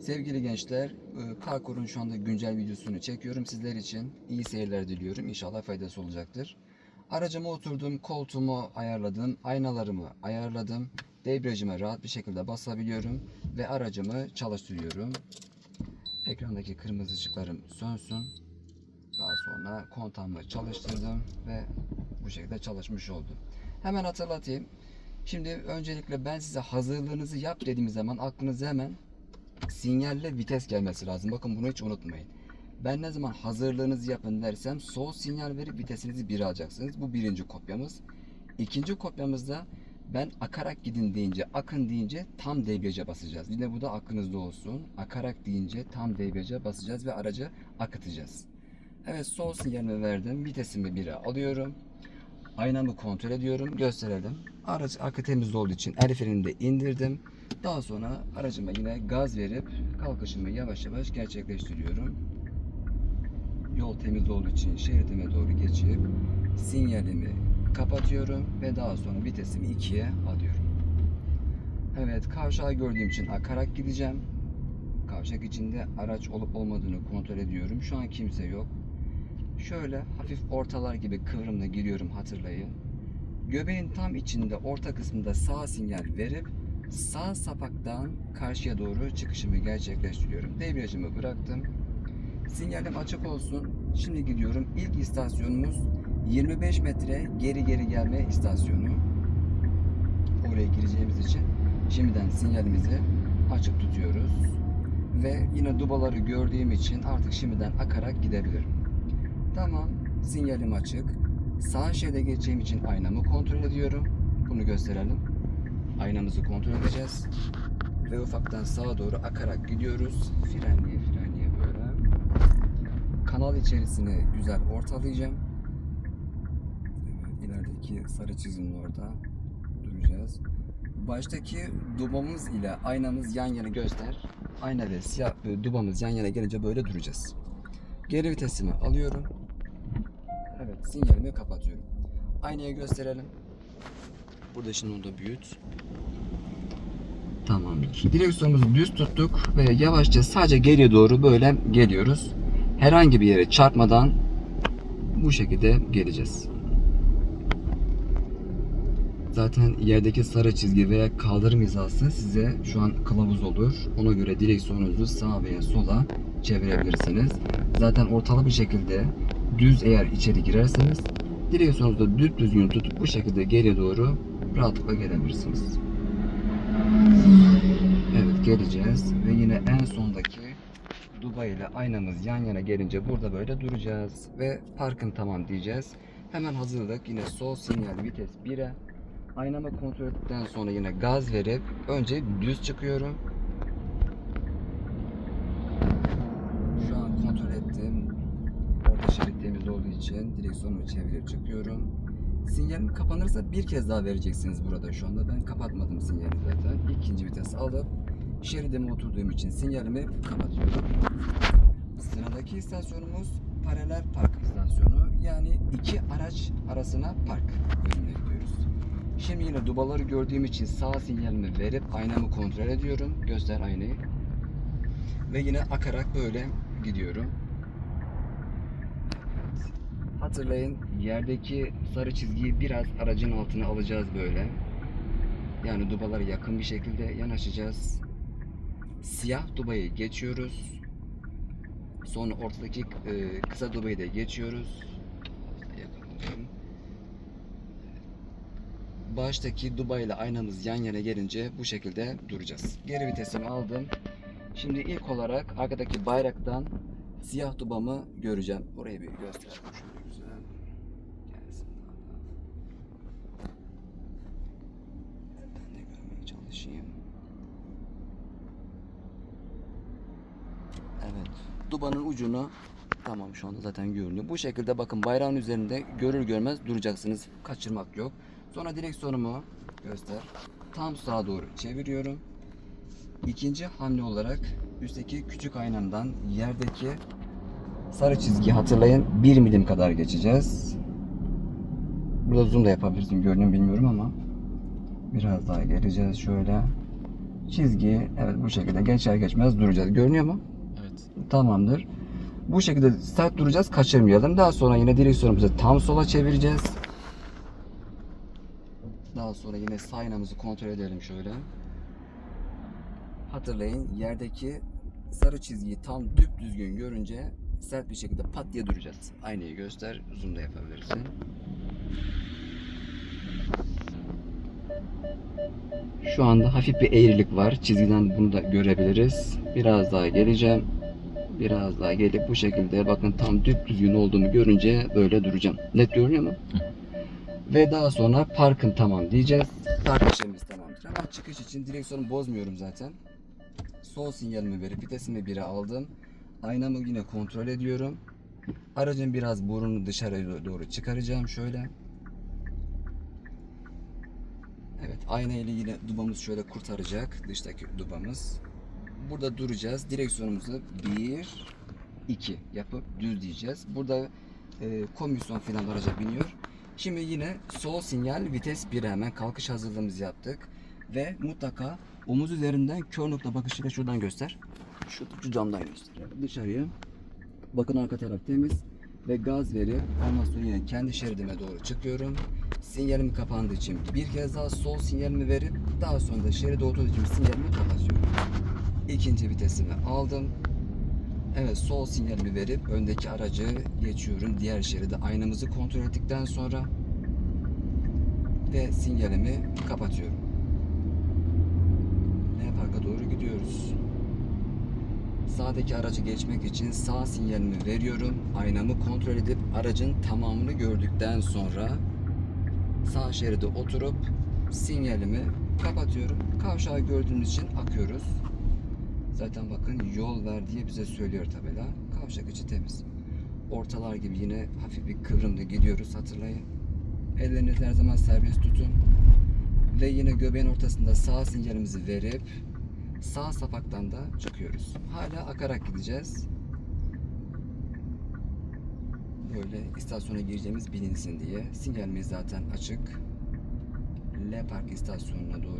Sevgili gençler, e, Parkur'un şu anda güncel videosunu çekiyorum sizler için. İyi seyirler diliyorum. İnşallah faydası olacaktır. Aracıma oturdum, koltuğumu ayarladım, aynalarımı ayarladım. Debriyajıma rahat bir şekilde basabiliyorum ve aracımı çalıştırıyorum. Ekrandaki kırmızı ışıklarım sönsün. Daha sonra kontağımı çalıştırdım ve bu şekilde çalışmış oldu. Hemen hatırlatayım. Şimdi öncelikle ben size hazırlığınızı yap dediğim zaman aklınıza hemen sinyalle vites gelmesi lazım. Bakın bunu hiç unutmayın. Ben ne zaman hazırlığınızı yapın dersem sol sinyal verip vitesinizi 1'e alacaksınız. Bu birinci kopyamız. İkinci kopyamızda ben akarak gidin deyince, akın deyince tam debriyaja basacağız. Yine bu da aklınızda olsun. Akarak deyince tam debriyaja basacağız ve aracı akıtacağız. Evet sol sinyalimi verdim. Vitesimi 1'e alıyorum. Aynamı kontrol ediyorum. Gösterelim. Araç akı temiz olduğu için el frenini de indirdim. Daha sonra aracıma yine gaz verip kalkışımı yavaş yavaş gerçekleştiriyorum. Yol temiz olduğu için şeridime doğru geçip sinyalimi kapatıyorum ve daha sonra vitesimi 2'ye alıyorum. Evet kavşağı gördüğüm için akarak gideceğim. Kavşak içinde araç olup olmadığını kontrol ediyorum. Şu an kimse yok. Şöyle hafif ortalar gibi kıvrımla giriyorum hatırlayın. Göbeğin tam içinde orta kısmında sağ sinyal verip sağ sapaktan karşıya doğru çıkışımı gerçekleştiriyorum. Debriyajımı bıraktım. Sinyalim açık olsun. Şimdi gidiyorum. İlk istasyonumuz 25 metre geri geri gelme istasyonu. Oraya gireceğimiz için şimdiden sinyalimizi açık tutuyoruz. Ve yine dubaları gördüğüm için artık şimdiden akarak gidebilirim. Tamam, sinyalim açık. Sağ şeride geçeceğim için aynamı kontrol ediyorum. Bunu gösterelim. Aynamızı kontrol edeceğiz. Ve ufaktan sağa doğru akarak gidiyoruz. Frenliye frenliye böyle. Kanal içerisini güzel ortalayacağım. Evet, sarı çizginin orada duracağız. Baştaki dubamız ile aynamız yan yana göster. Ayna ve siyah dubamız yan yana gelince böyle duracağız. Geri vitesimi alıyorum. Evet, sinyalimi kapatıyorum. Aynaya gösterelim. Burada şimdi onu da büyüt. Tamam. Direksiyonumuzu düz tuttuk ve yavaşça sadece geriye doğru böyle geliyoruz. Herhangi bir yere çarpmadan bu şekilde geleceğiz. Zaten yerdeki sarı çizgi veya kaldırım hizası size şu an kılavuz olur. Ona göre direksiyonunuzu sağa veya sola çevirebilirsiniz. Zaten ortalı bir şekilde düz eğer içeri girerseniz direksiyonunuzu düz düzgün tutup bu şekilde geriye doğru rahatlıkla gelebilirsiniz. Evet geleceğiz ve yine en sondaki Dubai ile aynamız yan yana gelince burada böyle duracağız ve parkın tamam diyeceğiz. Hemen hazırladık yine sol sinyal vites 1'e aynamı kontrol ettikten sonra yine gaz verip önce düz çıkıyorum. Şu an kontrol ettim. Orta şerit temiz olduğu için direksiyonumu çevirip çıkıyorum. Sinyalim kapanırsa bir kez daha vereceksiniz burada şu anda. Ben kapatmadım sinyali zaten. İkinci vites alıp şeridime oturduğum için sinyalimi kapatıyorum. Sıradaki istasyonumuz paralel park istasyonu. Yani iki araç arasına park bölümüne gidiyoruz. Şimdi yine dubaları gördüğüm için sağ sinyalimi verip aynamı kontrol ediyorum. Göster aynayı. Ve yine akarak böyle gidiyorum. Hatırlayın yerdeki sarı çizgiyi biraz aracın altına alacağız böyle. Yani dubalara yakın bir şekilde yanaşacağız. Siyah dubayı geçiyoruz. Sonra ortadaki e, kısa dubayı da geçiyoruz. Baştaki Dubai ile aynamız yan yana gelince bu şekilde duracağız. Geri vitesimi aldım. Şimdi ilk olarak arkadaki bayraktan siyah dubamı göreceğim. Orayı bir gösterelim şöyle güzel. Gelsin daha da. Ben de görmeye çalışayım. Dubanın ucunu tamam şu anda zaten görünüyor. Bu şekilde bakın bayrağın üzerinde görür görmez duracaksınız. Kaçırmak yok. Sonra direksiyonumu göster. Tam sağa doğru çeviriyorum. İkinci hamle olarak üstteki küçük aynamdan yerdeki sarı çizgi hatırlayın 1 milim kadar geçeceğiz. Burada zoom da yapabilirsin görünüyor mu bilmiyorum ama biraz daha geleceğiz şöyle. çizgi evet bu şekilde geçer geçmez duracağız. Görünüyor mu? Tamamdır. Bu şekilde sert duracağız. Kaçırmayalım. Daha sonra yine direksiyonumuzu tam sola çevireceğiz. Daha sonra yine sağ aynamızı kontrol edelim şöyle. Hatırlayın yerdeki sarı çizgiyi tam düzgün görünce sert bir şekilde pat diye duracağız. Aynayı göster. Zoom da yapabilirsin. Şu anda hafif bir eğrilik var. Çizgiden bunu da görebiliriz. Biraz daha geleceğim. Biraz daha gelip bu şekilde bakın tam düzgün olduğunu görünce böyle duracağım. Net görünüyor mu? Ve daha sonra parkın tamam diyeceğiz. Park işlemimiz tamamdır. Hemen çıkış için direksiyonu bozmuyorum zaten. Sol sinyalimi verip vitesimi 1'e aldım. Aynamı yine kontrol ediyorum. Aracın biraz burnunu dışarıya doğru çıkaracağım şöyle. Evet ayna ile yine dubamız şöyle kurtaracak dıştaki dubamız. Burada duracağız. Direksiyonumuzu 1 2 yapıp düz diyeceğiz. Burada e, komisyon falan araca biniyor. Şimdi yine sol sinyal vites 1'e hemen kalkış hazırlığımızı yaptık. Ve mutlaka omuz üzerinden kör nokta bakışıyla şuradan göster. Şu, şu camdan göster. Dışarıya. Bakın arka taraf temiz. Ve gaz verip ondan sonra yine kendi şeridime doğru çıkıyorum. Sinyalim kapandığı için bir kez daha sol sinyalimi verip daha sonra da şeride olduğu için sinyalimi kapatıyorum. İkinci vitesimi aldım. Evet sol sinyalimi verip öndeki aracı geçiyorum. Diğer şeride aynamızı kontrol ettikten sonra ve sinyalimi kapatıyorum. Ne parka doğru gidiyoruz. Sağdaki aracı geçmek için sağ sinyalimi veriyorum. Aynamı kontrol edip aracın tamamını gördükten sonra sağ şeride oturup sinyalimi kapatıyorum. Kavşağı gördüğümüz için akıyoruz. Zaten bakın yol ver diye bize söylüyor tabela. Kavşak içi temiz. Ortalar gibi yine hafif bir kıvrımda gidiyoruz hatırlayın. Ellerinizi her zaman serbest tutun. Ve yine göbeğin ortasında sağ sinyalimizi verip sağ sapaktan da çıkıyoruz. Hala akarak gideceğiz. Böyle istasyona gireceğimiz bilinsin diye. Sinyalimiz zaten açık. L Park istasyonuna doğru.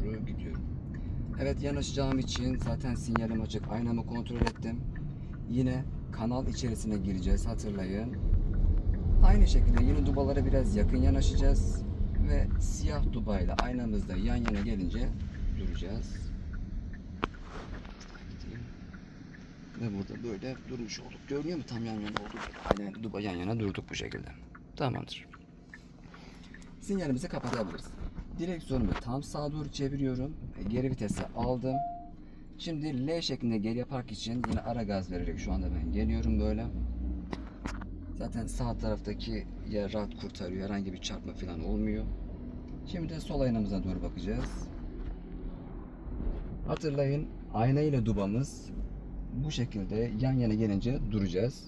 Evet yanaşacağım için zaten sinyalim açık. Aynamı kontrol ettim. Yine kanal içerisine gireceğiz hatırlayın. Aynı şekilde yine dubalara biraz yakın yanaşacağız. Ve siyah dubayla aynamızda yan yana gelince duracağız. Ve burada böyle durmuş olduk. Görünüyor mu? Tam yan yana olduk. Aynen duba yan yana durduk bu şekilde. Tamamdır. Sinyalimizi kapatabiliriz. Direksiyonumu tam sağa doğru çeviriyorum. Geri vitese aldım. Şimdi L şeklinde geriye park için yine ara gaz vererek şu anda ben geliyorum böyle. Zaten sağ taraftaki yer rahat kurtarıyor. Herhangi bir çarpma falan olmuyor. Şimdi de sol aynamıza doğru bakacağız. Hatırlayın ayna ile dubamız bu şekilde yan yana gelince duracağız.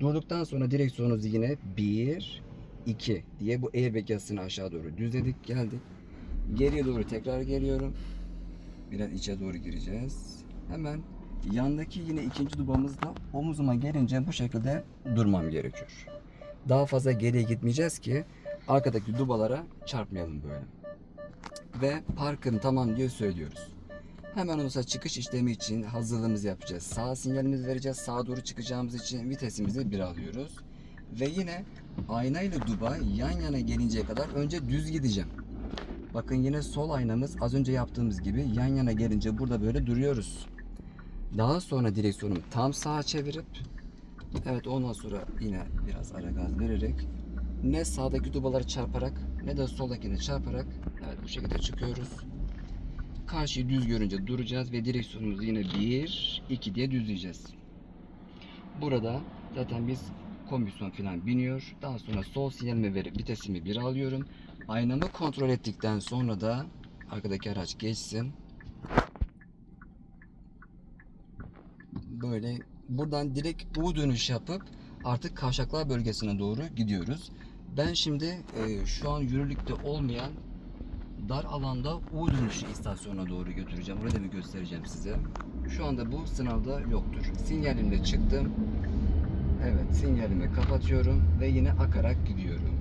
Durduktan sonra direksiyonumuzu yine 1 2 diye bu airbag yazısını aşağı doğru düzledik geldik. Geriye doğru tekrar geliyorum. Biraz içe doğru gireceğiz. Hemen yandaki yine ikinci dubamızda omuzuma gelince bu şekilde durmam gerekiyor. Daha fazla geriye gitmeyeceğiz ki arkadaki dubalara çarpmayalım böyle. Ve parkın tamam diye söylüyoruz. Hemen olursa çıkış işlemi için hazırlığımızı yapacağız. Sağ sinyalimizi vereceğiz. Sağa doğru çıkacağımız için vitesimizi bir alıyoruz. Ve yine ayna ile duba yan yana gelinceye kadar önce düz gideceğim. Bakın yine sol aynamız az önce yaptığımız gibi yan yana gelince burada böyle duruyoruz. Daha sonra direksiyonumu tam sağa çevirip evet ondan sonra yine biraz ara gaz vererek ne sağdaki dubaları çarparak ne de soldakini çarparak evet bu şekilde çıkıyoruz. Karşıyı düz görünce duracağız ve direksiyonumuzu yine 1 2 diye düzleyeceğiz. Burada zaten biz komisyon falan biniyor. Daha sonra sol sinyalimi verip vitesimi 1 alıyorum. Aynamı kontrol ettikten sonra da arkadaki araç geçsin. Böyle buradan direkt U dönüş yapıp artık kavşaklar bölgesine doğru gidiyoruz. Ben şimdi e, şu an yürürlükte olmayan dar alanda U dönüşü istasyonuna doğru götüreceğim. Orada bir göstereceğim size. Şu anda bu sınavda yoktur. Sinyalimle çıktım. Evet sinyalimi kapatıyorum ve yine akarak gidiyorum.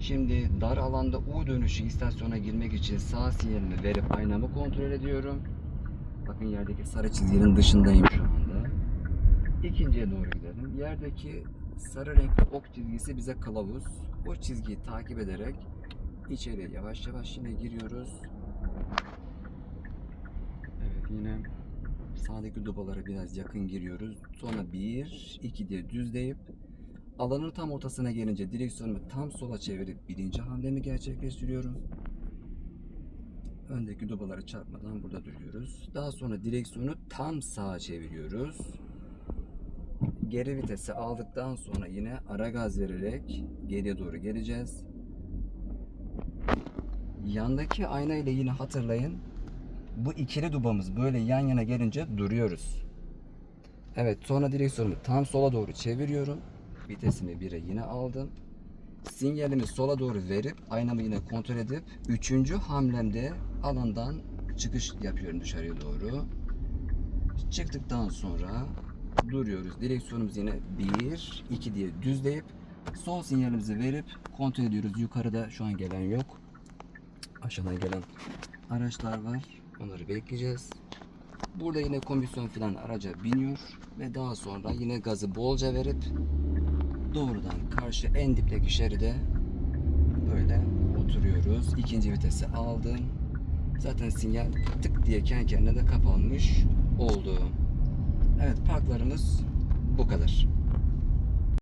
Şimdi dar alanda U dönüşü istasyona girmek için sağ sinyalimi verip aynamı kontrol ediyorum. Bakın yerdeki sarı çizginin dışındayım şu anda. İkinciye doğru gidelim. Yerdeki sarı renkli ok çizgisi bize kılavuz. O çizgiyi takip ederek içeri yavaş yavaş yine giriyoruz. Evet yine sağdaki dubalara biraz yakın giriyoruz. Sonra 1, 2 diye düzleyip alanın tam ortasına gelince direksiyonumu tam sola çevirip birinci hamlemi gerçekleştiriyorum. Öndeki dubalara çarpmadan burada duruyoruz. Daha sonra direksiyonu tam sağa çeviriyoruz. Geri vitesi aldıktan sonra yine ara gaz vererek geriye doğru geleceğiz. Yandaki ayna ile yine hatırlayın. Bu ikili dubamız böyle yan yana gelince duruyoruz. Evet sonra direksiyonumu tam sola doğru çeviriyorum. Vitesimi 1'e yine aldım. Sinyalimi sola doğru verip aynamı yine kontrol edip üçüncü hamlemde alandan çıkış yapıyorum dışarıya doğru. Çıktıktan sonra duruyoruz. Direksiyonumuzu yine 1, 2 diye düzleyip sol sinyalimizi verip kontrol ediyoruz. Yukarıda şu an gelen yok. Aşağıdan gelen araçlar var. Onları bekleyeceğiz. Burada yine komisyon falan araca biniyor ve daha sonra yine gazı bolca verip doğrudan karşı en dipteki şeride böyle oturuyoruz. İkinci vitesi aldım. Zaten sinyal tık diye kendi kendine de kapanmış oldu. Evet parklarımız bu kadar.